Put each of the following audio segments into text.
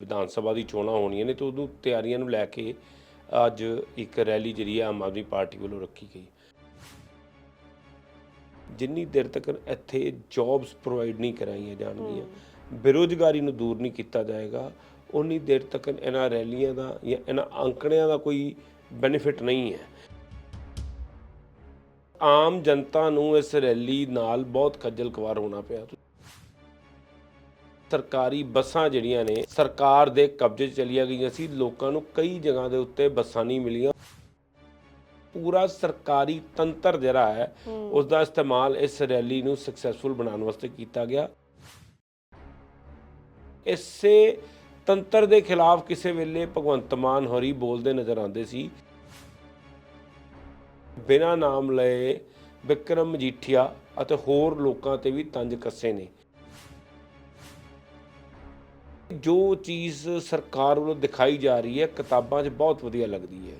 ਵਿਧਾਨ ਸਭਾ ਦੀ ਚੋਣਾਂ ਹੋਣੀਆਂ ਨੇ ਤੇ ਉਦੋਂ ਤਿਆਰੀਆਂ ਨੂੰ ਲੈ ਕੇ ਅੱਜ ਇੱਕ ਰੈਲੀ ਜਿਹੜੀ ਹੈ ਆਮ ਆਦਮੀ ਪਾਰਟੀ ਵੱਲੋਂ ਰੱਖੀ ਗਈ। ਜਿੰਨੀ ਦੇਰ ਤੱਕ ਇੱਥੇ ਜੌਬਸ ਪ੍ਰੋਵਾਈਡ ਨਹੀਂ ਕਰਾਈਆਂ ਜਾਣਗੀਆਂ ਬੇਰੋਜ਼ਗਾਰੀ ਨੂੰ ਦੂਰ ਨਹੀਂ ਕੀਤਾ ਜਾਏਗਾ ਉਨੀ ਦੇਰ ਤੱਕ ਇਹਨਾਂ ਰੈਲੀਆਂ ਦਾ ਜਾਂ ਇਹਨਾਂ ਅੰਕੜਿਆਂ ਦਾ ਕੋਈ ਬੈਨੀਫਿਟ ਨਹੀਂ ਹੈ। ਆਮ ਜਨਤਾ ਨੂੰ ਇਸ ਰੈਲੀ ਨਾਲ ਬਹੁਤ ਖੱਜਲ ਖਵਾਰ ਹੋਣਾ ਪਿਆ। ਸਰਕਾਰੀ ਬੱਸਾਂ ਜਿਹੜੀਆਂ ਨੇ ਸਰਕਾਰ ਦੇ ਕਬਜ਼ੇ 'ਚ ਚਲੀਆਂ ਗਈਆਂ ਸੀ। ਲੋਕਾਂ ਨੂੰ ਕਈ ਜਗ੍ਹਾ ਦੇ ਉੱਤੇ ਬੱਸਾਂ ਨਹੀਂ ਮਿਲੀਆਂ। ਪੂਰਾ ਸਰਕਾਰੀ ਤੰਤਰ ਜਿਹੜਾ ਹੈ ਉਸ ਦਾ ਇਸਤੇਮਾਲ ਇਸ ਰੈਲੀ ਨੂੰ ਸਕਸੈਸਫੁਲ ਬਣਾਉਣ ਵਾਸਤੇ ਕੀਤਾ ਗਿਆ। ਇਸੇ ਤੰਤਰ ਦੇ ਖਿਲਾਫ ਕਿਸੇ ਵੇਲੇ ਭਗਵੰਤ ਮਾਨ ਹੋਰੀ ਬੋਲਦੇ ਨਜ਼ਰ ਆਉਂਦੇ ਸੀ। ਬਿਨਾਂ ਨਾਮ ਲਏ ਵਿਕਰਮ ਮਜੀਠੀਆ ਅਤੇ ਹੋਰ ਲੋਕਾਂ ਤੇ ਵੀ ਤੰਜ ਕੱਸੇ ਨੇ। ਜੋ ਚੀਜ਼ ਸਰਕਾਰ ਵੱਲੋਂ ਦਿਖਾਈ ਜਾ ਰਹੀ ਹੈ ਕਿਤਾਬਾਂ 'ਚ ਬਹੁਤ ਵਧੀਆ ਲੱਗਦੀ ਹੈ।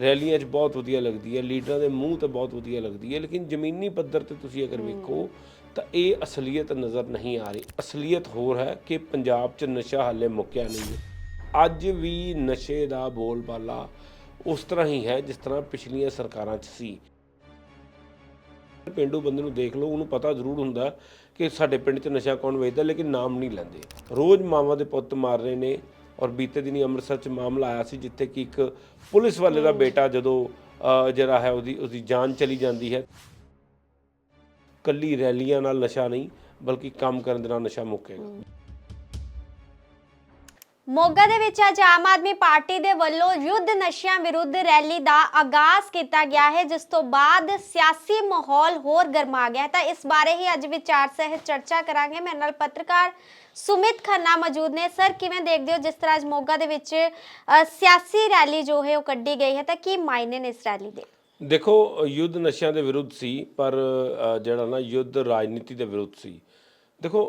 ਰੈਲੀਆਂ 'ਚ ਬਹੁਤ ਵਧੀਆ ਲੱਗਦੀ ਹੈ ਲੀਡਰਾਂ ਦੇ ਮੂੰਹ ਤੇ ਬਹੁਤ ਵਧੀਆ ਲੱਗਦੀ ਹੈ ਲੇਕਿਨ ਜ਼ਮੀਨੀ ਪੱਧਰ ਤੇ ਤੁਸੀਂ ਅਗਰ ਵੇਖੋ ਤਾਂ ਇਹ ਅਸਲੀਅਤ ਨਜ਼ਰ ਨਹੀਂ ਆ ਰਹੀ। ਅਸਲੀਅਤ ਹੋਰ ਹੈ ਕਿ ਪੰਜਾਬ 'ਚ ਨਸ਼ਾ ਹਾਲੇ ਮੁੱਕਿਆ ਨਹੀਂ ਹੈ। ਅੱਜ ਵੀ ਨਸ਼ੇ ਦਾ ਬੋਲਬਾਲਾ ਉਸ ਤਰ੍ਹਾਂ ਹੀ ਹੈ ਜਿਸ ਤਰ੍ਹਾਂ ਪਿਛਲੀਆਂ ਸਰਕਾਰਾਂ 'ਚ ਸੀ। ਪਿੰਡੂ ਬੰਦੇ ਨੂੰ ਦੇਖ ਲਓ ਉਹਨੂੰ ਪਤਾ ਜ਼ਰੂਰ ਹੁੰਦਾ ਕਿ ਸਾਡੇ ਪਿੰਡ 'ਚ ਨਸ਼ਾ ਕੌਣ ਵੇਚਦਾ ਲੇਕਿਨ ਨਾਮ ਨਹੀਂ ਲੈਂਦੇ। ਰੋਜ਼ ਮਾਵਾਂ ਦੇ ਪੁੱਤ ਮਾਰ ਰਹੇ ਨੇ ਔਰ ਬੀਤੇ ਦਿਨੀ ਅੰਮ੍ਰਿਤਸਰ 'ਚ ਮਾਮਲਾ ਆਇਆ ਸੀ ਜਿੱਥੇ ਕਿ ਇੱਕ ਪੁਲਿਸ ਵਾਲੇ ਦਾ ਬੇਟਾ ਜਦੋਂ ਅਹ, ਜਿਹੜਾ ਹੈ ਉਹਦੀ ਉਹਦੀ ਜਾਨ ਚਲੀ ਜਾਂਦੀ ਹੈ। ਕੱਲੀ ਰੈਲੀਆਂ ਨਾਲ ਨਸ਼ਾ ਨਹੀਂ ਬਲਕਿ ਕੰਮ ਕਰਨ ਦੇ ਨਾਲ ਨਸ਼ਾ ਮੁੱਕੇਗਾ। ਮੋਗਾ ਦੇ ਵਿੱਚ ਅੱਜ ਆਮ ਆਦਮੀ ਪਾਰਟੀ ਦੇ ਵੱਲੋਂ ਯੁੱਧ ਨਸ਼ਿਆਂ ਵਿਰੁੱਧ ਰੈਲੀ ਦਾ ਆਗਾਜ਼ ਕੀਤਾ ਗਿਆ ਹੈ, ਜਿਸ ਤੋਂ ਬਾਅਦ ਸਿਆਸੀ ਮਾਹੌਲ ਹੋਰ ਗਰਮਾ ਗਿਆ ਤਾਂ ਇਸ ਬਾਰੇ ਹੀ ਅੱਜ ਵਿਚਾਰ ਸਹਿਤ ਚਰਚਾ ਕਰਾਂਗੇ। ਮੇਰੇ ਨਾਲ ਪੱਤਰਕਾਰ ਸੁਮਿਤ ਖੰਨਾ ਮੌਜੂਦ ਨੇ। ਸਰ, ਕਿਵੇਂ ਦੇਖਦੇ ਹੋ ਜਿਸ ਤਰ੍ਹਾਂ ਅੱਜ ਮੋਗਾ ਦੇ ਵਿੱਚ ਸਿਆਸੀ ਰੈਲੀ ਜੋ ਹੈ ਉਹ ਕੱਢੀ ਗਈ ਹੈ? ਤਾਂ ਕੀ ਮਾਇਨੇ ਨੇ ਇਸ ਰੈਲੀ ਦੇ? ਦੇਖੋ, ਯੁੱਧ ਨਸ਼ਿਆਂ ਦੇ ਵਿਰੁੱਧ ਸੀ, ਪਰ ਜਿਹੜਾ ਨਾ ਯੁੱਧ ਰਾਜਨੀਤੀ ਦੇ ਵਿਰੁੱਧ ਸੀ। ਦੇਖੋ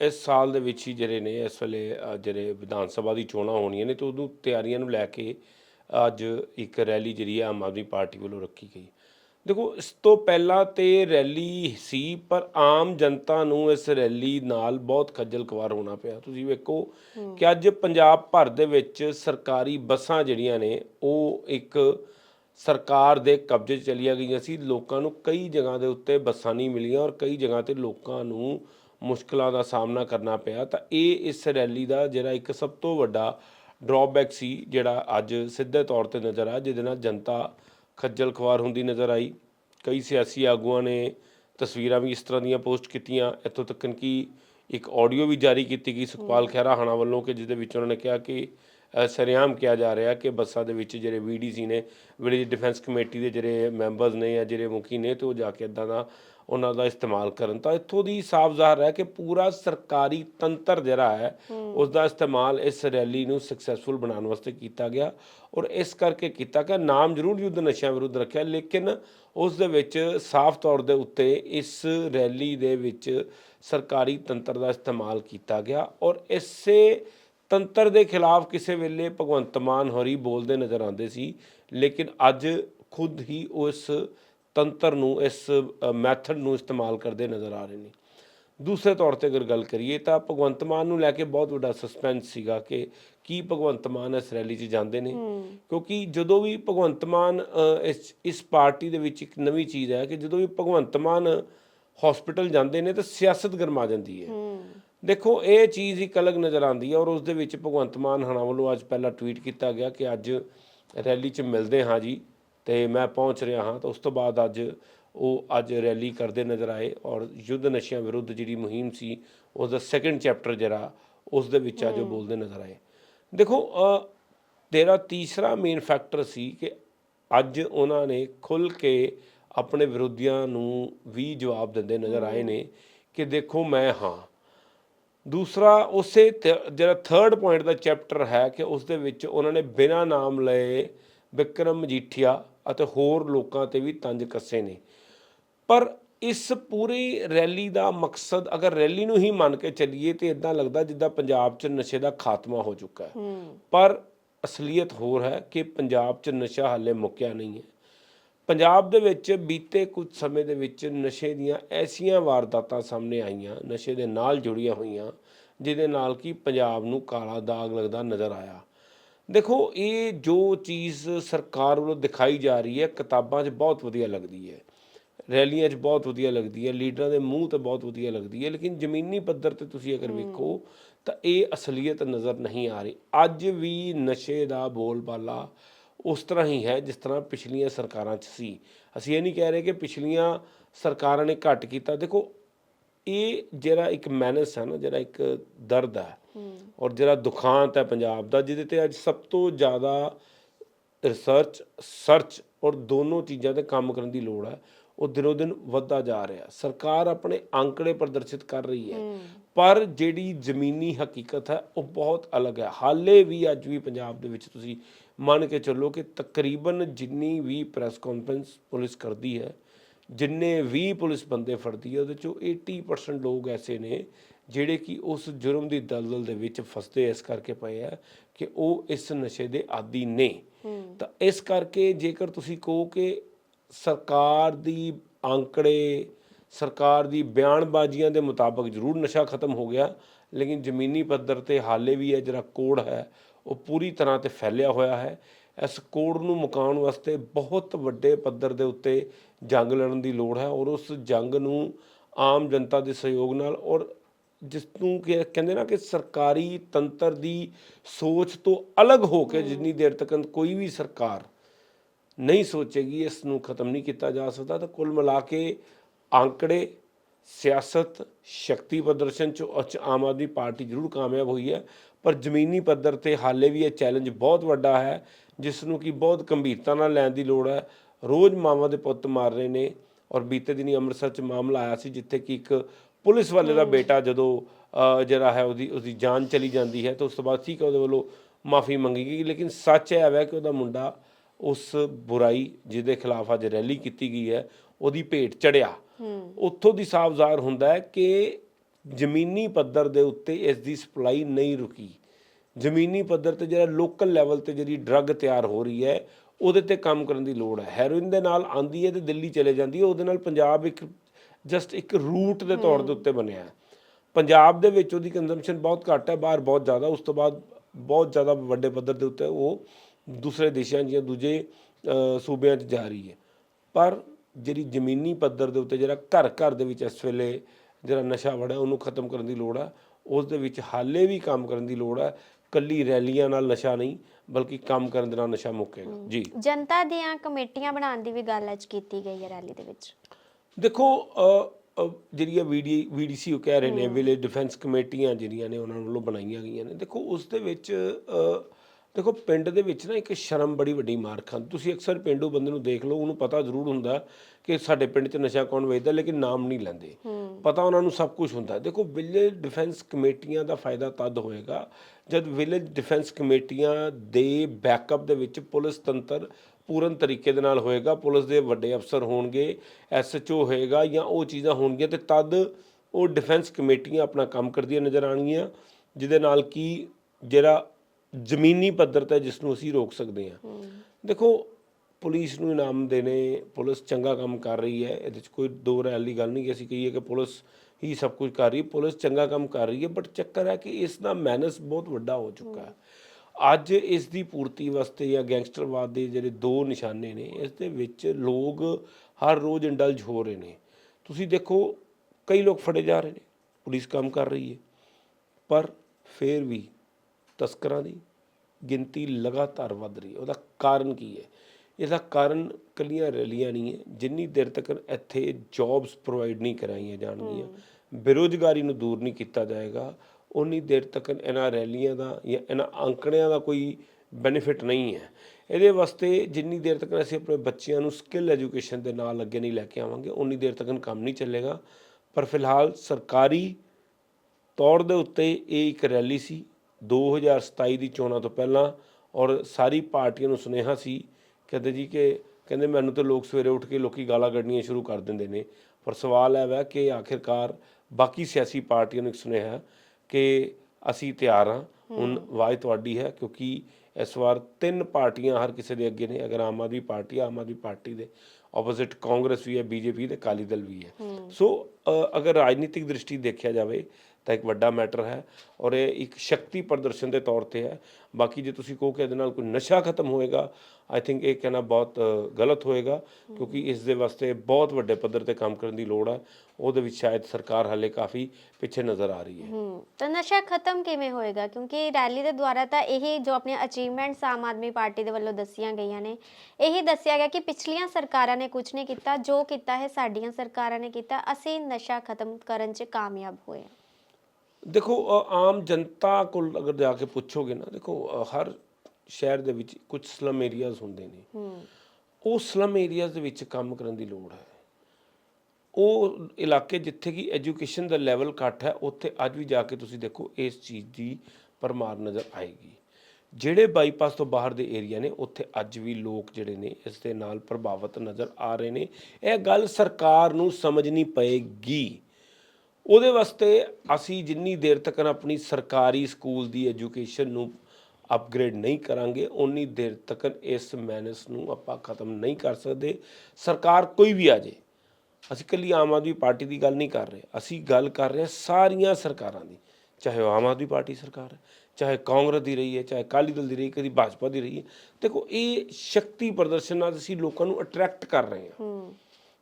ਇਸ ਸਾਲ ਦੇ ਵਿੱਚ ਹੀ ਜਿਹੜੇ ਨੇ ਇਸ ਵੇਲੇ ਜਿਹੜੇ ਵਿਧਾਨ ਸਭਾ ਦੀ ਚੋਣਾਂ ਹੋਣੀਆਂ ਨੇ ਤੇ ਉਦੋਂ ਤਿਆਰੀਆਂ ਨੂੰ ਲੈ ਕੇ ਅੱਜ ਇੱਕ ਰੈਲੀ ਜਿਹੜੀ ਹੈ ਆਮ ਆਦਮੀ ਪਾਰਟੀ ਵੱਲੋਂ ਰੱਖੀ ਗਈ। ਦੇਖੋ ਇਸ ਤੋਂ ਪਹਿਲਾਂ ਤੇ ਰੈਲੀ ਸੀ ਪਰ ਆਮ ਜਨਤਾ ਨੂੰ ਇਸ ਰੈਲੀ ਨਾਲ ਬਹੁਤ ਖੱਜਲ ਖਵਾਰ ਹੋਣਾ ਪਿਆ। ਤੁਸੀਂ ਵੇਖੋ ਕਿ ਅੱਜ ਪੰਜਾਬ ਭਰ ਦੇ ਵਿੱਚ ਸਰਕਾਰੀ ਬੱਸਾਂ ਜਿਹੜੀਆਂ ਨੇ ਉਹ ਇੱਕ ਸਰਕਾਰ ਦੇ ਕਬਜ਼ੇ 'ਚ ਚਲੀਆਂ ਗਈਆਂ ਸੀ। ਲੋਕਾਂ ਨੂੰ ਕਈ ਜਗ੍ਹਾ ਦੇ ਉੱਤੇ ਬੱਸਾਂ ਨਹੀਂ ਮਿਲੀਆਂ ਔਰ ਕਈ ਜਗ੍ਹਾ ਤੇ ਲੋਕਾਂ ਨੂੰ ਮੁਸ਼ਕਲਾਂ ਦਾ ਸਾਹਮਣਾ ਕਰਨਾ ਪਿਆ ਤਾਂ ਇਹ ਇਸ ਰੈਲੀ ਦਾ ਜਿਹੜਾ ਇੱਕ ਸਭ ਤੋਂ ਵੱਡਾ ਡਰਾਬੈਕ ਸੀ ਜਿਹੜਾ ਅੱਜ ਸਿੱਧੇ ਤੌਰ ਤੇ ਨਜ਼ਰ ਆ ਜਿਹਦੇ ਨਾਲ ਜਨਤਾ ਖੱਜਲ ਖਵਾਰ ਹੁੰਦੀ ਨਜ਼ਰ ਆਈ। ਕਈ ਸਿਆਸੀ ਆਗੂਆਂ ਨੇ ਤਸਵੀਰਾਂ ਵੀ ਇਸ ਤਰ੍ਹਾਂ ਦੀਆਂ ਪੋਸਟ ਕੀਤੀਆਂ। ਇੱਥੋਂ ਤੱਕ ਕਿ ਇੱਕ ਆਡੀਓ ਵੀ ਜਾਰੀ ਕੀਤੀ ਗਈ ਸੁਖਪਾਲ ਖਹਿਰਾ ਹਾਣਾ ਵੱਲੋਂ ਕਿ ਜਿਸ ਦੇ ਵਿੱਚ ਉਹਨਾਂ ਨੇ ਕਿਹਾ ਕਿ ਸਰੇਆਮ ਕਿਹਾ ਜਾ ਰਿਹਾ ਕਿ ਬੱਸਾਂ ਦੇ ਵਿੱਚ ਜਿਹੜੇ ਵੀਡੀਸੀ ਨੇ ਵਿਲੇਜ ਡਿਫੈਂਸ ਕਮੇਟੀ ਦੇ ਜਿਹੜੇ ਮੈਂਬਰਸ ਨੇ ਜਾਂ ਜਿਹੜੇ ਮੁਖੀ ਨੇ ਤੇ ਉਹ ਜਾ ਕੇ ਇਦਾਂ ਦਾ ਉਹਨਾਂ ਦਾ ਇਸਤੇਮਾਲ ਕਰਨ। ਤਾਂ ਇੱਥੋਂ ਦੀ ਸਾਫ਼ ਜ਼ਾਹਰ ਹੈ ਕਿ ਪੂਰਾ ਸਰਕਾਰੀ ਤੰਤਰ ਜਿਹੜਾ ਹੈ ਉਸ ਦਾ ਇਸਤੇਮਾਲ ਇਸ ਰੈਲੀ ਨੂੰ ਸਕਸੈਸਫੁਲ ਬਣਾਉਣ ਵਾਸਤੇ ਕੀਤਾ ਗਿਆ ਔਰ ਇਸ ਕਰਕੇ ਕੀਤਾ ਕਿ ਨਾਮ ਜ਼ਰੂਰ ਯੁੱਧ ਨਸ਼ਿਆਂ ਵਿਰੁੱਧ ਰੱਖਿਆ ਲੇਕਿਨ ਉਸ ਦੇ ਵਿੱਚ ਸਾਫ਼ ਤੌਰ ਦੇ ਉੱਤੇ ਇਸ ਰੈਲੀ ਦੇ ਵਿੱਚ ਸਰਕਾਰੀ ਤੰਤਰ ਦਾ ਇਸਤੇਮਾਲ ਕੀਤਾ ਗਿਆ ਔਰ ਇਸੇ ਤੰਤਰ ਦੇ ਖਿਲਾਫ ਕਿਸੇ ਵੇਲੇ ਭਗਵੰਤ ਮਾਨ ਹੋਰੀ ਬੋਲਦੇ ਨਜ਼ਰ ਆਉਂਦੇ ਸੀ ਲੇਕਿਨ ਅੱਜ ਖੁਦ ਹੀ ਉਸ ਤੰਤਰ ਨੂੰ ਇਸ ਮੈਥਡ ਨੂੰ ਇਸਤੇਮਾਲ ਕਰਦੇ ਨਜ਼ਰ ਆ ਰਹੇ ਨੇ। ਦੂਸਰੇ ਤੌਰ ਤੇ ਅਗਰ ਗੱਲ ਕਰੀਏ ਤਾਂ ਭਗਵੰਤ ਮਾਨ ਨੂੰ ਲੈ ਕੇ ਬਹੁਤ ਵੱਡਾ ਸਸਪੈਂਸ ਸੀਗਾ ਕਿ ਕੀ ਭਗਵੰਤ ਮਾਨ ਇਸ ਰੈਲੀ 'ਚ ਜਾਂਦੇ ਨੇ। ਕਿਉਂਕਿ ਜਦੋਂ ਵੀ ਭਗਵੰਤ ਮਾਨ ਇਸ ਇਸ ਪਾਰਟੀ ਦੇ ਵਿੱਚ ਇੱਕ ਨਵੀਂ ਚੀਜ਼ ਹੈ ਕਿ ਜਦੋਂ ਵੀ ਭਗਵੰਤ ਮਾਨ ਹਸਪੀਟਲ ਜਾਂਦੇ ਨੇ ਤਾਂ ਸਿਆਸਤ ਗਰਮਾ ਜਾਂਦੀ ਹੈ। ਦੇਖੋ ਇਹ ਚੀਜ਼ ਇੱਕ ਅਲੱਗ ਨਜ਼ਰ ਆਉਂਦੀ ਹੈ ਔਰ ਉਸ ਦੇ ਵਿੱਚ ਭਗਵੰਤ ਮਾਨ ਹਣਾ ਵੱਲੋਂ ਅੱਜ ਪਹਿਲਾਂ ਟਵੀਟ ਕੀਤਾ ਗਿਆ ਕਿ ਅੱਜ ਰੈਲੀ 'ਚ ਮਿਲਦੇ ਹਾਂ ਜੀ। ਤੇ ਮੈਂ ਪਹੁੰਚ ਰਿਹਾ ਹਾਂ ਤਾਂ ਉਸ ਤੋਂ ਬਾਅਦ ਅੱਜ ਉਹ ਅੱਜ ਰੈਲੀ ਕਰਦੇ ਨਜ਼ਰ ਆਏ ਔਰ ਯੁੱਧ ਨਸ਼ਿਆਂ ਵਿਰੁੱਧ ਜਿਹੜੀ ਮੁਹਿੰਮ ਸੀ ਉਸ ਦਾ ਸੈਕੰਡ ਚੈਪਟਰ ਜਿਹੜਾ ਉਸ ਦੇ ਵਿੱਚ ਅੱਜ ਉਹ ਬੋਲਦੇ ਨਜ਼ਰ ਆਏ। ਦੇਖੋ ਤੇਰਾ ਤੀਸਰਾ ਮੇਨ ਫੈਕਟਰ ਸੀ ਕਿ ਅੱਜ ਉਹਨਾਂ ਨੇ ਖੁੱਲ ਕੇ ਆਪਣੇ ਵਿਰੋਧੀਆਂ ਨੂੰ ਵੀ ਜਵਾਬ ਦਿੰਦੇ ਨਜ਼ਰ ਆਏ ਨੇ ਕਿ ਦੇਖੋ ਮੈਂ ਹਾਂ। ਦੂਸਰਾ ਉਸੇ ਜਿਹੜਾ ਥਰਡ ਪੁਆਇੰਟ ਦਾ ਚੈਪਟਰ ਹੈ ਕਿ ਉਸ ਦੇ ਵਿੱਚ ਉਹਨਾਂ ਨੇ ਬਿਨਾਂ ਨਾਮ ਲਏ ਵਿਕਰਮ ਮਜੀਠੀਆ ਅਤੇ ਹੋਰ ਲੋਕਾਂ ਤੇ ਵੀ ਤੰਜ ਕੱਸੇ ਨੇ। ਪਰ ਇਸ ਪੂਰੀ ਰੈਲੀ ਦਾ ਮਕਸਦ ਅਗਰ ਰੈਲੀ ਨੂੰ ਹੀ ਮੰਨ ਕੇ ਚੱਲੀਏ ਤੇ ਇਦਾਂ ਲੱਗਦਾ ਜਿੱਦਾਂ ਪੰਜਾਬ 'ਚ ਨਸ਼ੇ ਦਾ ਖਾਤਮਾ ਹੋ ਚੁੱਕਾ ਹੈ। ਪਰ ਅਸਲੀਅਤ ਹੋਰ ਹੈ ਕਿ ਪੰਜਾਬ 'ਚ ਨਸ਼ਾ ਹਾਲੇ ਮੁੱਕਿਆ ਨਹੀਂ ਹੈ। ਪੰਜਾਬ ਦੇ ਵਿੱਚ ਬੀਤੇ ਕੁਝ ਸਮੇਂ ਦੇ ਵਿੱਚ ਨਸ਼ੇ ਦੀਆਂ ਐਸੀਆਂ ਵਾਰਦਾਤਾਂ ਸਾਹਮਣੇ ਆਈਆਂ ਨਸ਼ੇ ਦੇ ਨਾਲ ਜੁੜੀਆਂ ਹੋਈਆਂ ਜਿਹਦੇ ਨਾਲ ਕਿ ਪੰਜਾਬ ਨੂੰ ਕਾਲਾ ਦਾਗ ਲੱਗਦਾ ਨਜ਼ਰ ਆਇਆ। ਦੇਖੋ ਇਹ ਜੋ ਚੀਜ਼ ਸਰਕਾਰ ਵੱਲੋਂ ਦਿਖਾਈ ਜਾ ਰਹੀ ਹੈ ਕਿਤਾਬਾਂ 'ਚ ਬਹੁਤ ਵਧੀਆ ਲੱਗਦੀ ਹੈ। ਰੈਲੀਆਂ 'ਚ ਬਹੁਤ ਵਧੀਆ ਲੱਗਦੀ ਹੈ ਲੀਡਰਾਂ ਦੇ ਮੂੰਹ ਤੇ ਬਹੁਤ ਵਧੀਆ ਲੱਗਦੀ ਹੈ ਲੇਕਿਨ ਜ਼ਮੀਨੀ ਪੱਧਰ ਤੇ ਤੁਸੀਂ ਅਗਰ ਵੇਖੋ ਤਾਂ ਇਹ ਅਸਲੀਅਤ ਨਜ਼ਰ ਨਹੀਂ ਆ ਰਹੀ। ਅੱਜ ਵੀ ਨਸ਼ੇ ਦਾ ਬੋਲਬਾਲਾ ਉਸ ਤਰ੍ਹਾਂ ਹੀ ਹੈ ਜਿਸ ਤਰ੍ਹਾਂ ਪਿਛਲੀਆਂ ਸਰਕਾਰਾਂ 'ਚ ਸੀ। ਅਸੀਂ ਇਹ ਨਹੀਂ ਕਹਿ ਰਹੇ ਕਿ ਪਿਛਲੀਆਂ ਸਰਕਾਰਾਂ ਨੇ ਘੱਟ ਕੀਤਾ। ਦੇਖੋ ਇਹ ਜਿਹੜਾ ਇੱਕ ਮੈਨਸ ਹੈ ਨਾ ਜਿਹੜਾ ਇੱਕ ਦਰਦ ਹੈ ਔਰ ਜਿਹੜਾ ਦੁਖਾਂਤ ਹੈ ਪੰਜਾਬ ਦਾ ਜਿਹਦੇ ਤੇ ਅੱਜ ਸਭ ਤੋਂ ਜ਼ਿਆਦਾ ਰਿਸਰਚ ਸਰਚ ਔਰ ਦੋਨੋਂ ਚੀਜ਼ਾਂ ਤੇ ਕੰਮ ਕਰਨ ਦੀ ਲੋੜ ਹੈ ਉਹ ਦਿਨੋ ਦਿਨ ਵੱਧਦਾ ਜਾ ਰਿਹਾ। ਸਰਕਾਰ ਆਪਣੇ ਅੰਕੜੇ ਪ੍ਰਦਰਸ਼ਿਤ ਕਰ ਰਹੀ ਹੈ। ਪਰ ਜਿਹੜੀ ਜ਼ਮੀਨੀ ਹਕੀਕਤ ਹੈ ਉਹ ਬਹੁਤ ਅਲੱਗ ਹੈ। ਹਾਲੇ ਵੀ ਅੱਜ ਵੀ ਪੰਜਾਬ ਦੇ ਵਿੱਚ ਤੁਸੀਂ ਮੰਨ ਕੇ ਚੱਲੋ ਕਿ ਤਕਰੀਬਨ ਜਿੰਨੀ ਵੀ ਪ੍ਰੈਸ ਕਾਨਫਰੰਸ ਪੁਲਿਸ ਕਰਦੀ ਹੈ ਜਿੰਨੇ ਵੀ ਪੁਲਿਸ ਬੰਦੇ ਫੜਦੀ ਹੈ ਉਹਦੇ ਚੋਂ 80% ਲੋਕ ਐਸੇ ਨੇ ਜਿਹੜੇ ਕਿ ਉਸ ਜੁਰਮ ਦੀ ਦਲਦਲ ਦੇ ਵਿੱਚ ਫਸਦੇ ਇਸ ਕਰਕੇ ਪਏ ਆ ਕਿ ਉਹ ਇਸ ਨਸ਼ੇ ਦੇ ਆਦੀ ਨੇ। ਤਾਂ ਇਸ ਕਰਕੇ ਜੇਕਰ ਤੁਸੀਂ ਕਹੋ ਕਿ ਸਰਕਾਰ ਦੀ ਆંકੜੇ ਸਰਕਾਰ ਦੀ ਬਿਆਨਬਾਜ਼ੀਆਂ ਦੇ ਮੁਤਾਬਕ ਜ਼ਰੂਰ ਨਸ਼ਾ ਖਤਮ ਹੋ ਗਿਆ ਲੇਕਿਨ ਜ਼ਮੀਨੀ ਪੱਧਰ ਤੇ ਹਾਲੇ ਵੀ ਇਹ ਜਿਹੜਾ ਕੋੜ ਹੈ ਉਹ ਪੂਰੀ ਤਰ੍ਹਾਂ ਤੇ ਫੈਲਿਆ ਹੋਇਆ ਹੈ। ਇਸ ਕੋੜ ਨੂੰ ਮੁਕਾਉਣ ਵਾਸਤੇ ਬਹੁਤ ਵੱਡੇ ਪੱਧਰ ਦੇ ਉੱਤੇ ਜੰਗ ਲੜਨ ਦੀ ਲੋੜ ਹੈ ਔਰ ਉਸ ਜੰਗ ਨੂੰ ਆਮ ਜਨਤਾ ਦੇ ਸਹਿਯੋਗ ਨਾਲ ਔਰ ਜਿਸ ਨੂੰ ਕਿ ਕਹਿੰਦੇ ਨਾ ਕਿ ਸਰਕਾਰੀ ਤੰਤਰ ਦੀ ਸੋਚ ਤੋਂ ਅਲੱਗ ਹੋ ਕੇ ਜਿੰਨੀ ਦੇਰ ਤੱਕ ਕੋਈ ਵੀ ਸਰਕਾਰ ਨਹੀਂ ਸੋਚੇਗੀ ਇਸ ਨੂੰ ਖਤਮ ਨਹੀਂ ਕੀਤਾ ਜਾ ਸਕਦਾ ਤਾਂ ਕੁੱਲ ਮਿਲਾ ਕੇ ਆંકੜੇ ਸਿਆਸਤ ਸ਼ਕਤੀ ਪ੍ਰਦਰਸ਼ਨ ਚ ਉੱਚ ਆਮ ਆਦਮੀ ਪਾਰਟੀ ਜ਼ਰੂਰ ਕਾਮਯਾਬ ਹੋਈ ਹੈ ਪਰ ਜ਼ਮੀਨੀ ਪੱਧਰ ਤੇ ਹਾਲੇ ਵੀ ਇਹ ਚੈਲੰਜ ਬਹੁਤ ਵੱਡਾ ਹੈ ਜਿਸ ਨੂੰ ਕਿ ਬਹੁਤ ਗੰਭੀਰਤਾ ਨਾਲ ਲੈਣ ਦੀ ਲੋੜ ਹੈ। ਰੋਜ਼ ਮਾਵਾਂ ਦੇ ਪੁੱਤ ਮਾਰ ਰਹੇ ਨੇ ਔਰ ਬੀਤੇ ਦਿਨੀ ਅੰਮ੍ਰਿਤਸਰ ਚ ਮਾਮਲਾ ਆਇਆ ਸੀ ਜਿੱਥੇ ਕਿ ਇੱਕ ਪੁਲਿਸ ਵਾਲੇ ਦਾ ਬੇਟਾ ਜਦੋਂ ਜਿਹੜਾ ਹੈ ਉਹਦੀ ਉਹਦੀ ਜਾਨ ਚਲੀ ਜਾਂਦੀ ਹੈ ਤਾਂ ਉਸ ਤੋਂ ਬਾਅਦ ਠੀਕ ਹੈ ਉਹਦੇ ਵੱਲੋਂ ਮਾਫੀ ਮੰਗੀ ਗਈ। ਲੇਕਿਨ ਸੱਚ ਇਹ ਹੈ ਕਿ ਉਹਦਾ ਮੁੰਡਾ ਉਸ ਬੁਰਾਈ ਜਿਹਦੇ ਖਿਲਾਫ ਅੱਜ ਰੈਲੀ ਕੀਤੀ ਗਈ ਹੈ ਉਹਦੀ ਭੇਟ ਚੜਿਆ ਉੱਥੋਂ ਦੀ ਸਾਫ਼ ਹੁੰਦਾ ਹੈ ਕਿ ਜ਼ਮੀਨੀ ਪੱਧਰ ਦੇ ਉੱਤੇ ਇਸ ਦੀ ਸਪਲਾਈ ਨਹੀਂ ਰੁਕੀ। ਜ਼ਮੀਨੀ ਪੱਧਰ ਤੇ ਜਿਹੜਾ ਲੋਕਲ ਲੈਵਲ ਤੇ ਜਿਹੜੀ ਡਰੱਗ ਤਿਆਰ ਹੋ ਰਹੀ ਹੈ ਉਹਦੇ ਤੇ ਕੰਮ ਕਰਨ ਦੀ ਲੋੜ ਹੈ। ਹੈਰੋਇਨ ਦੇ ਨਾਲ ਆਂਦੀ ਹੈ ਤੇ ਦਿੱਲੀ ਚਲੇ ਜਾਂਦੀ ਹੈ। ਉਹਦੇ ਨਾਲ ਪੰਜਾਬ ਇੱਕ ਜਸਟ ਇੱਕ ਰੂਟ ਦੇ ਤੌਰ ਦੇ ਉੱਤੇ ਬਣਿਆ ਹੈ। ਪੰਜਾਬ ਦੇ ਵਿੱਚ ਉਹਦੀ ਕੰਜ਼ੰਪਸ਼ਨ ਬਹੁਤ ਘੱਟ ਹੈ ਬਾਹਰ ਬਹੁਤ ਜ਼ਿਆਦਾ ਉਸ ਤੋਂ ਬਾਅਦ ਬਹੁਤ ਜ਼ਿਆਦਾ ਵੱਡੇ ਪੱਧਰ ਦੇ ਉੱਤੇ ਉਹ ਦੂਸਰੇ ਦੇਸ਼ਾਂ ਜਾਂ ਦੂਜੇ ਸੂਬਿਆਂ 'ਚ ਜਾ ਰਹੀ ਹੈ। ਪਰ ਜਿਹੜੀ ਜ਼ਮੀਨੀ ਪੱਧਰ ਦੇ ਉੱਤੇ ਜਿਹੜਾ ਘਰ ਘਰ ਦੇ ਵਿੱਚ ਇਸ ਵੇਲੇ ਜਿਹੜਾ ਨਸ਼ਾ ਵੜਾ ਉਹਨੂੰ ਖਤਮ ਕਰਨ ਦੀ ਲੋੜ ਹੈ। ਉਸ ਦੇ ਵਿੱਚ ਹਾਲੇ ਵੀ ਕੰਮ ਕਰਨ ਦੀ ਲੋੜ ਹੈ। ਕੱਲੀ ਰੈਲੀਆਂ ਨਾਲ ਨਸ਼ਾ ਨਹੀਂ ਬਲਕਿ ਕੰਮ ਕਰਨ ਦੇ ਨਾਲ ਨਸ਼ਾ ਮੁੱਕੇਗਾ। ਜੀ। ਜਨਤਾ ਦੀਆਂ ਕਮੇਟੀਆਂ ਬਣਾਉਣ ਦੀ ਵੀ ਗੱਲ ਅੱਜ ਕੀਤੀ ਗਈ ਹੈ ਰੈਲੀ ਦੇ ਵਿੱਚ। ਦੇਖੋ ਅ, ਜਿਹੜੀਆਂ ਵੀਡੀ ਵੀਡੀਸੀ ਉਹ ਕਹਿ ਰਹੇ ਨੇ ਵਿਲੇਜ ਡਿਫੈਂਸ ਕਮੇਟੀਆਂ ਜਿਹੜੀਆਂ ਨੇ ਉਹਨਾਂ ਵੱਲੋਂ ਬਣਾਈਆਂ ਗਈਆਂ ਨੇ। ਦੇਖੋ ਉਸ ਦੇ ਵਿੱਚ ਦੇਖੋ ਪਿੰਡ ਦੇ ਵਿੱਚ ਨਾ ਇੱਕ ਸ਼ਰਮ ਬੜੀ ਵੱਡੀ ਮਾਰ ਖਾਂਦੀ। ਤੁਸੀਂ ਅਕਸਰ ਪਿੰਡੂ ਬੰਦੇ ਨੂੰ ਦੇਖ ਲਓ ਉਹਨੂੰ ਪਤਾ ਜ਼ਰੂਰ ਹੁੰਦਾ ਕਿ ਸਾਡੇ ਪਿੰਡ 'ਚ ਨਸ਼ਾ ਕੌਣ ਵੇਚਦਾ ਲੇਕਿਨ ਨਾਮ ਨਹੀਂ ਲੈਂਦੇ। ਪਤਾ ਉਹਨਾਂ ਨੂੰ ਸਭ ਕੁਝ ਹੁੰਦਾ। ਦੇਖੋ ਵਿਲੇਜ ਡਿਫੈਂਸ ਕਮੇਟੀਆਂ ਦਾ ਫਾਇਦਾ ਤਦ ਹੋਏਗਾ ਜਦ ਵਿਲੇਜ ਡਿਫੈਂਸ ਕਮੇਟੀਆਂ ਦੇ ਬੈਕਅਪ ਦੇ ਵਿੱਚ ਪੁਲਿਸ ਤੰਤਰ ਪੂਰਨ ਤਰੀਕੇ ਦੇ ਨਾਲ ਹੋਏਗਾ ਪੁਲਿਸ ਦੇ ਵੱਡੇ ਅਫਸਰ ਹੋਣਗੇ ਐਸਐਚਓ ਹੋਏਗਾ ਜਾਂ ਉਹ ਚੀਜ਼ਾਂ ਹੋਣਗੀਆਂ ਤੇ ਤਦ ਉਹ ਡਿਫੈਂਸ ਕਮੇਟੀਆਂ ਆਪਣਾ ਕੰਮ ਕਰਦੀਆਂ ਨਜ਼ਰ ਆਣਗੀਆਂ ਜਿਹਦੇ ਨਾਲ ਕੀ ਜਿਹੜਾ ਜ਼ਮੀਨੀ ਪੱਧਰ ਤੇ ਜਿਸ ਨੂੰ ਅਸੀਂ ਰੋਕ ਸਕਦੇ ਹਾਂ। ਦੇਖੋ ਪੁਲਿਸ ਨੂੰ ਇਨਾਮ ਦੇਣੇ ਪੁਲਿਸ ਚੰਗਾ ਕੰਮ ਕਰ ਰਹੀ ਹੈ ਇਹਦੇ 'ਚ ਕੋਈ ਦੋ ਰਾਇ ਵਾਲੀ ਗੱਲ ਨਹੀਂ ਕਿ ਅਸੀਂ ਕਹੀਏ ਕਿ ਪੁਲਿਸ ਹੀ ਸਭ ਕੁਝ ਕਰ ਰਹੀ ਹੈ ਪੁਲਿਸ ਚੰਗਾ ਕੰਮ ਕਰ ਰਹੀ ਹੈ ਬਟ ਚੱਕਰ ਹੈ ਕਿ ਇਸ ਦਾ ਮੈਨਸ ਬਹੁਤ ਵੱਡਾ ਹੋ ਚੁੱਕਾ ਹੈ। ਅੱਜ ਇਸ ਦੀ ਪੂਰਤੀ ਵਾਸਤੇ ਜਾਂ ਗੈਂਗਸਟਰਵਾਦ ਦੇ ਜਿਹੜੇ ਦੋ ਨਿਸ਼ਾਨੇ ਨੇ ਇਸ ਦੇ ਵਿੱਚ ਲੋਕ ਹਰ ਰੋਜ਼ ਇੰਡਲਜ ਹੋ ਰਹੇ ਨੇ। ਤੁਸੀਂ ਦੇਖੋ ਕਈ ਲੋਕ ਫੜੇ ਜਾ ਰਹੇ ਨੇ ਪੁਲਿਸ ਕੰਮ ਕਰ ਰਹੀ ਹੈ ਪਰ ਫਿਰ ਵੀ ਤਸਕਰਾਂ ਦੀ ਗਿਣਤੀ ਲਗਾਤਾਰ ਵੱਧ ਰਹੀ ਹੈ। ਉਹਦਾ ਕਾਰਨ ਕੀ ਹੈ? ਇਹਦਾ ਕਾਰਨ ਕੱਲੀਆਂ ਰੈਲੀਆਂ ਨਹੀਂ ਹੈ ਜਿੰਨੀ ਦੇਰ ਤੱਕ ਇੱਥੇ ਜੌਬਸ ਪ੍ਰੋਵਾਈਡ ਨਹੀਂ ਕਰਾਈਆਂ ਜਾਣਗੀਆਂ ਬੇਰੋਜ਼ਗਾਰੀ ਨੂੰ ਦੂਰ ਨਹੀਂ ਕੀਤਾ ਜਾਏਗਾ ਉਨੀ ਦੇਰ ਤੱਕ ਇਹਨਾਂ ਰੈਲੀਆਂ ਦਾ ਜਾਂ ਇਹਨਾਂ ਅੰਕੜਿਆਂ ਦਾ ਕੋਈ ਬੈਨੀਫਿਟ ਨਹੀਂ ਹੈ। ਇਹਦੇ ਵਾਸਤੇ ਜਿੰਨੀ ਦੇਰ ਤੱਕ ਅਸੀਂ ਆਪਣੇ ਬੱਚਿਆਂ ਨੂੰ ਸਕਿੱਲ ਐਜੂਕੇਸ਼ਨ ਦੇ ਨਾਲ ਅੱਗੇ ਨਹੀਂ ਲੈ ਕੇ ਆਵਾਂਗੇ, ਉਨੀ ਦੇਰ ਤੱਕ ਕੰਮ ਨਹੀਂ ਚੱਲੇਗਾ। ਪਰ ਫਿਲਹਾਲ ਸਰਕਾਰੀ ਤੌਰ ਦੇ ਉੱਤੇ ਇਹ ਇੱਕ ਰੈਲੀ ਸੀ 2027 ਦੀ ਚੋਣਾਂ ਤੋਂ ਪਹਿਲਾਂ ਔਰ ਸਾਰੀ ਪਾਰਟੀਆਂ ਨੂੰ ਸੁਨੇਹਾ ਸੀ, ਕਹਿੰਦੇ ਜੀ ਕਿ ਕਹਿੰਦੇ ਮੈਨੂੰ ਤਾਂ ਲੋਕ ਸਵੇਰੇ ਉੱਠ ਕੇ ਲੋਕੀ ਗਾਲਾਂ ਕੱਢਣੀਆਂ ਸ਼ੁਰੂ ਕਰ ਦਿੰਦੇ ਨੇ। ਪਰ ਸਵਾਲ ਇਹ ਵਾ ਕਿ ਆਖਿਰਕਾਰ ਬਾਕੀ ਸਿਆਸੀ ਪਾਰਟੀਆਂ ਨੂੰ ਇੱਕ ਸੁਨੇਹਾ ਕਿ ਅਸੀਂ ਤਿਆਰ ਹਾਂ। ਹੁਣ ਆਵਾਜ਼ ਤੁਹਾਡੀ ਹੈ ਕਿਉਂਕਿ ਇਸ ਵਾਰ ਤਿੰਨ ਪਾਰਟੀਆਂ ਹਰ ਕਿਸੇ ਦੇ ਅੱਗੇ ਨੇ। ਅਗਰ ਆਮ ਆਦਮੀ ਪਾਰਟੀ ਆਮ ਆਦਮੀ ਪਾਰਟੀ ਦੇ ਆਪੋਜ਼ਿਟ ਕਾਂਗਰਸ ਵੀ ਹੈ ਬੀਜੇਪੀ ਤੇ ਅਕਾਲੀ ਦਲ ਵੀ ਹੈ। ਸੋ ਅ, ਅਗਰ ਰਾਜਨੀਤਿਕ ਦ੍ਰਿਸ਼ਟੀ ਦੇਖਿਆ ਜਾਵੇ ਤਾਂ ਇੱਕ ਵੱਡਾ ਮੈਟਰ ਹੈ ਔਰ ਇਹ ਇੱਕ ਸ਼ਕਤੀ ਪ੍ਰਦਰਸ਼ਨ ਦੇ ਤੌਰ ਤੇ ਹੈ। ਬਾਕੀ ਜੇ ਤੁਸੀਂ ਕਹੋ ਕਿ ਇਹਦੇ ਨਾਲ ਕੋਈ ਨਸ਼ਾ ਖਤਮ ਹੋਏਗਾ ਆਈ ਥਿੰਕ ਇਹ ਕਹਿਣਾ ਬਹੁਤ ਗਲਤ ਹੋਏਗਾ ਕਿਉਂਕਿ ਇਸ ਦੇ ਵਾਸਤੇ ਬਹੁਤ ਵੱਡੇ ਪੱਧਰ ਤੇ ਕੰਮ ਕਰਨ ਦੀ ਲੋੜ ਹੈ। ਉਹਦੇ ਵਿੱਚ ਸ਼ਾਇਦ ਸਰਕਾਰ ਹਾਲੇ ਕਾਫੀ ਪਿੱਛੇ ਨਜ਼ਰ ਆ ਰਹੀ ਹੈ। ਹੂੰ, ਤਾਂ ਨਸ਼ਾ ਖਤਮ ਕਿਵੇਂ ਹੋਏਗਾ? ਕਿਉਂਕਿ ਰੈਲੀ ਦੇ ਦੁਆਰਾ ਤਾਂ ਇਹ ਜੋ ਆਪਣੀਆਂ ਅਚੀਵਮੈਂਟਸ ਆਮ ਆਦਮੀ ਪਾਰਟੀ ਦੇ ਵੱਲੋਂ ਦੱਸੀਆਂ ਗਈਆਂ ਨੇ, ਇਹੀ ਦੱਸਿਆ ਗਿਆ ਕਿ ਪਿਛਲੀਆਂ ਸਰਕਾਰਾਂ ਨੇ ਕੁਝ ਨਹੀਂ ਕੀਤਾ, ਜੋ ਕੀਤਾ ਹੈ ਸਾਡੀਆਂ ਸਰਕਾਰਾਂ ਨੇ ਕੀਤਾ, ਅਸੀਂ ਨਸ਼ਾ ਖਤਮ ਕਰਨ 'ਚ ਕਾਮਯਾਬ ਹੋਏ ਹਾਂ। ਦੇਖੋ ਆਮ ਜਨਤਾ ਕੋਲ ਅਗਰ ਜਾ ਕੇ ਪੁੱਛੋਗੇ ਨਾ ਦੇਖੋ ਹਰ ਸ਼ਹਿਰ ਦੇ ਵਿੱਚ ਕੁਝ ਸਲਮ ਏਰੀਆਜ਼ ਹੁੰਦੇ ਨੇ। ਉਹ ਸਲਮ ਏਰੀਆਜ਼ ਦੇ ਵਿੱਚ ਕੰਮ ਕਰਨ ਦੀ ਲੋੜ ਹੈ। ਉਹ ਇਲਾਕੇ ਜਿੱਥੇ ਕਿ ਐਜੂਕੇਸ਼ਨ ਦਾ ਲੈਵਲ ਘੱਟ ਹੈ ਉੱਥੇ ਅੱਜ ਵੀ ਜਾ ਕੇ ਤੁਸੀਂ ਦੇਖੋ ਇਸ ਚੀਜ਼ ਦੀ ਪਰਮਾਰ ਨਜ਼ਰ ਆਏਗੀ। ਜਿਹੜੇ ਬਾਈਪਾਸ ਤੋਂ ਬਾਹਰ ਦੇ ਏਰੀਆ ਨੇ ਉੱਥੇ ਅੱਜ ਵੀ ਲੋਕ ਜਿਹੜੇ ਨੇ ਇਸ ਦੇ ਨਾਲ ਪ੍ਰਭਾਵਿਤ ਨਜ਼ਰ ਆ ਰਹੇ ਨੇ। ਇਹ ਗੱਲ ਸਰਕਾਰ ਨੂੰ ਸਮਝਣੀ ਪਏਗੀ। ਉਹਦੇ ਵਾਸਤੇ ਅਸੀਂ ਜਿੰਨੀ ਦੇਰ ਤੱਕ ਆਪਣੀ ਸਰਕਾਰੀ ਸਕੂਲ ਦੀ ਐਜੂਕੇਸ਼ਨ ਨੂੰ ਅਪਗ੍ਰੇਡ ਨਹੀਂ ਕਰਾਂਗੇ ਉਨੀ ਦੇਰ ਤੱਕ ਇਸ ਮੈਨਸ ਨੂੰ ਆਪਾਂ ਖਤਮ ਨਹੀਂ ਕਰ ਸਕਦੇ। ਸਰਕਾਰ ਕੋਈ ਵੀ ਆ ਜੇ, ਅਸੀਂ ਇਕੱਲੀ ਆਮ ਆਦਮੀ ਪਾਰਟੀ ਦੀ ਗੱਲ ਨਹੀਂ ਕਰ ਰਹੇ। ਅਸੀਂ ਗੱਲ ਕਰ ਰਹੇ ਹਾਂ ਸਾਰੀਆਂ ਸਰਕਾਰਾਂ ਦੀ, ਚਾਹੇ ਉਹ ਆਮ ਆਦਮੀ ਪਾਰਟੀ ਸਰਕਾਰ ਹੈ, ਚਾਹੇ ਕਾਂਗਰਸ ਦੀ ਰਹੀ ਹੈ, ਚਾਹੇ ਅਕਾਲੀ ਦਲ ਦੀ ਰਹੀ ਹੈ, ਕਦੀ ਭਾਜਪਾ ਦੀ ਰਹੀ ਹੈ। ਦੇਖੋ, ਇਹ ਸ਼ਕਤੀ ਪ੍ਰਦਰਸ਼ਨ ਨਾਲ ਅਸੀਂ ਲੋਕਾਂ ਨੂੰ ਅਟਰੈਕਟ ਕਰ ਰਹੇ ਹਾਂ।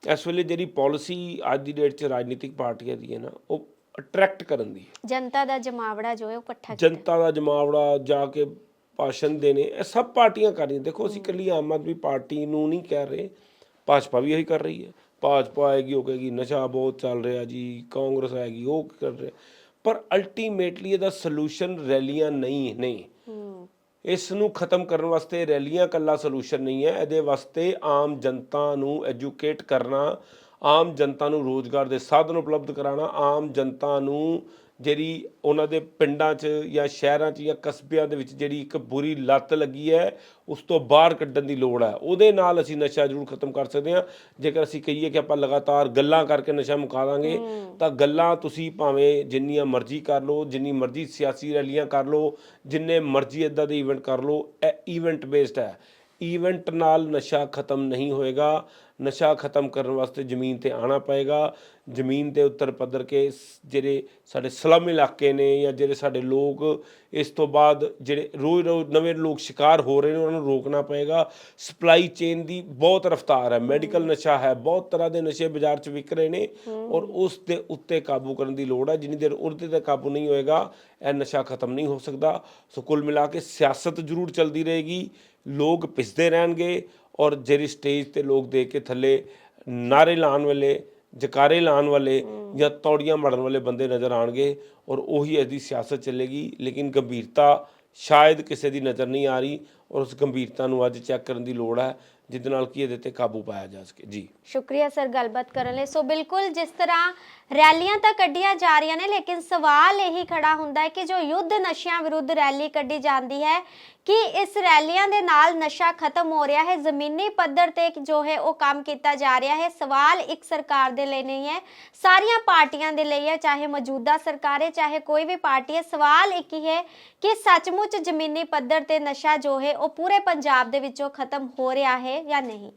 ਇਸ ਵੇਲੇ ਜਿਹੜੀ ਪਾਲਿਸੀ ਅੱਜ ਦੀ ਡੇਟ 'ਚ ਰਾਜਨੀਤਿਕ ਪਾਰਟੀਆਂ ਦੀ ਹੈ ਨਾ ਉਹ ਅਟਰੈਕਟ ਕਰਨ ਦੀ। ਹੈ ਜਨਤਾ ਦਾ ਜਮਾਵੜਾ ਜੋ ਹੈ ਉਹ ਇਕੱਠਾ ਜਨਤਾ ਦਾ ਜਮਾਵੜਾ ਜਾ ਕੇ ਭਾਸ਼ਣ ਦੇਣੇ ਇਹ ਸਭ ਪਾਰਟੀਆਂ ਕਰ ਰਹੀਆਂ। ਦੇਖੋ ਅਸੀਂ ਇਕੱਲੀ ਆਮ ਆਦਮੀ ਪਾਰਟੀ ਨੂੰ ਨਹੀਂ ਕਹਿ ਰਹੇ। ਭਾਜਪਾ ਵੀ ਇਹੀ ਕਰ ਰਹੀ ਹੈ। ਭਾਜਪਾ ਆਏਗੀ ਉਹ ਕਹੇਗੀ ਨਸ਼ਾ ਬਹੁਤ ਚੱਲ ਰਿਹਾ ਜੀ ਕਾਂਗਰਸ ਆਏਗੀ ਉਹ ਕਰ ਰਿਹਾ। ਪਰ ਅਲਟੀਮੇਟਲੀ ਇਹਦਾ ਸੋਲੂਸ਼ਨ ਰੈਲੀਆਂ ਨਹੀਂ ਨੇ ਹੂੰ। ਇਸ ਨੂੰ ਖਤਮ ਕਰਨ ਵਾਸਤੇ ਰੈਲੀਆਂ ਕੱਲਾ ਸੋਲੂਸ਼ਨ ਨਹੀਂ ਹੈ। ਇਹਦੇ ਵਾਸਤੇ ਆਮ ਜਨਤਾ ਨੂੰ ਐਜੂਕੇਟ ਕਰਨਾ ਆਮ ਜਨਤਾ ਨੂੰ ਰੋਜ਼ਗਾਰ ਦੇ ਸਾਧਨ ਉਪਲਬਧ ਕਰਾਉਣਾ ਆਮ ਜਨਤਾ ਨੂੰ ਜਿਹੜੀ ਉਹਨਾਂ ਦੇ ਪਿੰਡਾਂ 'ਚ ਜਾਂ ਸ਼ਹਿਰਾਂ 'ਚ ਜਾਂ ਕਸਬਿਆਂ ਦੇ ਵਿੱਚ ਜਿਹੜੀ ਇੱਕ ਬੁਰੀ ਲੱਤ ਲੱਗੀ ਹੈ ਉਸ ਤੋਂ ਬਾਹਰ ਕੱਢਣ ਦੀ ਲੋੜ ਹੈ। ਉਹਦੇ ਨਾਲ ਅਸੀਂ ਨਸ਼ਾ ਜ਼ਰੂਰ ਖਤਮ ਕਰ ਸਕਦੇ ਹਾਂ। ਜੇਕਰ ਅਸੀਂ ਕਹੀਏ ਕਿ ਆਪਾਂ ਲਗਾਤਾਰ ਗੱਲਾਂ ਕਰਕੇ ਨਸ਼ਾ ਮੁਕਾ ਦਾਂਗੇ ਤਾਂ ਗੱਲਾਂ ਤੁਸੀਂ ਭਾਵੇਂ ਜਿੰਨੀਆਂ ਮਰਜ਼ੀ ਕਰ ਲਓ ਜਿੰਨੀ ਮਰਜ਼ੀ ਸਿਆਸੀ ਰੈਲੀਆਂ ਕਰ ਲਓ ਜਿੰਨੇ ਮਰਜ਼ੀ ਇਦਾਂ ਦੇ ਇਵੈਂਟ ਕਰ ਲਓ ਇਹ ਇਵੈਂਟ ਬੇਸਡ ਹੈ। ਇਵੈਂਟ ਨਾਲ ਨਸ਼ਾ ਖਤਮ ਨਹੀਂ ਹੋਏਗਾ। ਨਸ਼ਾ ਖਤਮ ਕਰਨ ਵਾਸਤੇ ਜ਼ਮੀਨ ਤੇ ਆਣਾ ਪਏਗਾ। ਜ਼ਮੀਨ ਤੇ ਉੱਤਰ ਪੱਧਰ ਕੇ ਜਿਹੜੇ ਸਾਡੇ ਸਲਮ ਇਲਾਕੇ ਨੇ ਜਾਂ ਜਿਹੜੇ ਸਾਡੇ ਲੋਕ ਇਸ ਤੋਂ ਬਾਅਦ ਜਿਹੜੇ ਰੋਜ਼ ਰੋਜ਼ ਨਵੇਂ ਲੋਕ ਸ਼ਿਕਾਰ ਹੋ ਰਹੇ ਨੇ ਉਹਨਾਂ ਨੂੰ ਰੋਕਣਾ ਪਏਗਾ। ਸਪਲਾਈ ਚੇਨ ਦੀ ਬਹੁਤ ਰਫਤਾਰ ਹੈ। ਮੈਡੀਕਲ ਨਸ਼ਾ ਹੈ। ਬਹੁਤ ਤਰ੍ਹਾਂ ਦੇ ਨਸ਼ੇ ਬਾਜ਼ਾਰ 'ਚ ਵਿਕ ਰਹੇ ਨੇ ਔਰ ਉਸ ਦੇ ਉੱਤੇ ਕਾਬੂ ਕਰਨ ਦੀ ਲੋੜ ਹੈ। ਜਿੰਨੀ ਦੇਰ ਉਹਦੇ ਤੇ ਕਾਬੂ ਨਹੀਂ ਹੋਏਗਾ ਇਹ ਨਸ਼ਾ ਖਤਮ ਨਹੀਂ ਹੋ ਸਕਦਾ। ਸੋ ਕੁੱਲ ਮਿਲਾ ਕੇ ਸਿਆਸਤ ਜ਼ਰੂਰ ਚੱਲਦੀ ਰਹੇਗੀ। ਲੋਕ ਪਿਸਦੇ ਰਹਿਣਗੇ ਔਰ ਜਿਹੜੀ ਸਟੇਜ ਤੇ ਲੋਕ ਦੇਖ ਕੇ ਥੱਲੇ ਨਾਰੇ ਲਾਉਣ ਵਾਲੇ, ਜਕਾਰੇ ਲਾਉਣ ਵਾਲੇ ਜਾਂ ਤੌੜੀਆਂ ਮਾਰਨ ਵਾਲੇ ਬੰਦੇ ਨਜ਼ਰ ਆਣਗੇ ਔਰ ਉਹੀ ਇਹਦੀ ਸਿਆਸਤ ਚੱਲੇਗੀ। ਲੇਕਿਨ ਗੰਭੀਰਤਾ ਸ਼ਾਇਦ ਕਿਸੇ ਦੀ ਨਜ਼ਰ ਨਹੀਂ ਆ ਰਹੀ ਔਰ ਉਸ ਗੰਭੀਰਤਾ ਨੂੰ ਅੱਜ ਚੈੱਕ ਕਰਨ ਦੀ ਲੋੜ ਹੈ, ਜਿਹਦੇ ਨਾਲ ਕਿ ਇਹਦੇ ਤੇ ਕਾਬੂ ਪਾਇਆ ਜਾ ਸਕੇ। ਜੀ। ਸ਼ੁਕਰੀਆ ਸਰ ਗੱਲਬਾਤ ਕਰਨ ਲਈ। ਸੋ ਬਿਲਕੁਲ ਜਿਸ ਤਰ੍ਹਾਂ ਰੈਲੀਆਂ ਤਾਂ ਕੱਢੀਆਂ ਜਾ ਰਹੀਆਂ ਨੇ, ਲੇਕਿਨ ਸਵਾਲ ਇਹੀ ਖੜਾ ਹੁੰਦਾ ਹੈ ਕਿ ਜੋ ਯੁੱਧ ਨਸ਼ਿਆਂ ਵਿਰੁੱਧ ਰੈਲੀ ਕੱਢੀ ਜਾਂਦੀ ਹੈ ਕਿ ਇਸ ਰੈਲੀਆਂ ਦੇ ਨਾਲ ਨਸ਼ਾ ਖਤਮ ਹੋ ਰਿਹਾ ਹੈ। ਜ਼ਮੀਨੀ ਪੱਧਰ ਤੇ ਜੋ ਹੈ ਉਹ ਕੰਮ ਕੀਤਾ ਜਾ ਰਿਹਾ ਹੈ। ਸਵਾਲ ਇੱਕ ਸਰਕਾਰ ਦੇ ਲਈ ਨਹੀਂ ਹੈ, ਸਾਰੀਆਂ ਪਾਰਟੀਆਂ ਦੇ ਲਈ ਹੈ, ਚਾਹੇ ਮੌਜੂਦਾ ਸਰਕਾਰ ਹੈ, ਚਾਹੇ ਕੋਈ ਵੀ ਪਾਰਟੀ ਹੈ। ਸਵਾਲ ਇੱਕ ਹੀ ਹੈ ਕਿ ਸੱਚਮੁੱਚ ਜ਼ਮੀਨੀ ਪੱਧਰ ਤੇ ਨਸ਼ਾ ਜੋ ਹੈ ਉਹ ਪੂਰੇ ਪੰਜਾਬ ਦੇ ਵਿੱਚੋਂ ਖਤਮ ਹੋ ਰਿਹਾ ਹੈ ਜਾਂ ਨਹੀਂ।